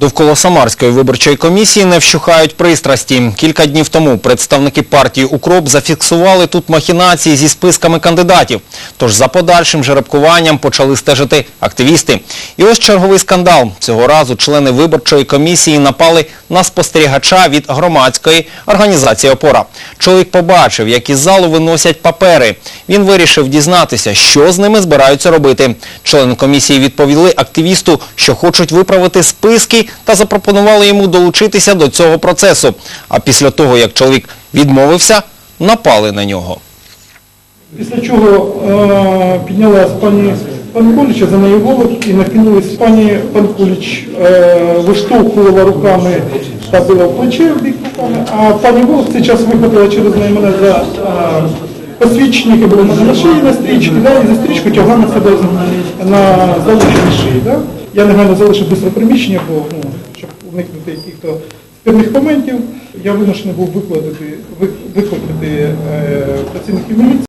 Довкола Самарської виборчої комісії не вщухають пристрасті. Кілька днів тому представники партії «Укроп» зафіксували тут махінації зі списками кандидатів. Тож за подальшим жеребкуванням почали стежити активісти. І ось черговий скандал. Цього разу члени виборчої комісії напали на спостерігача від громадської організації «Опора». Чоловік побачив, як із залу виносять папери. Він вирішив дізнатися, що з ними збираються робити. Члени комісії відповіли активісту, що хочуть виправити списки та запропонували йому долучитися до цього процесу. А після того, як чоловік відмовився, напали на нього. Після чого е, пані Панкуліча за нею голос і накинулись. Пані Панкуліч е, виштовхувала руками та била в плече в бік а пані в цей час вихватила через неї мене за е, посвідчення, було на шиї на стрічці, да, і за стрічку тягла на себе на залишеній шиї. Я негайно залишив бистро приміщення, бо ну, щоб уникнути яких-то спірних моментів, я вимушений був викладати, викликати е, працівників міліції.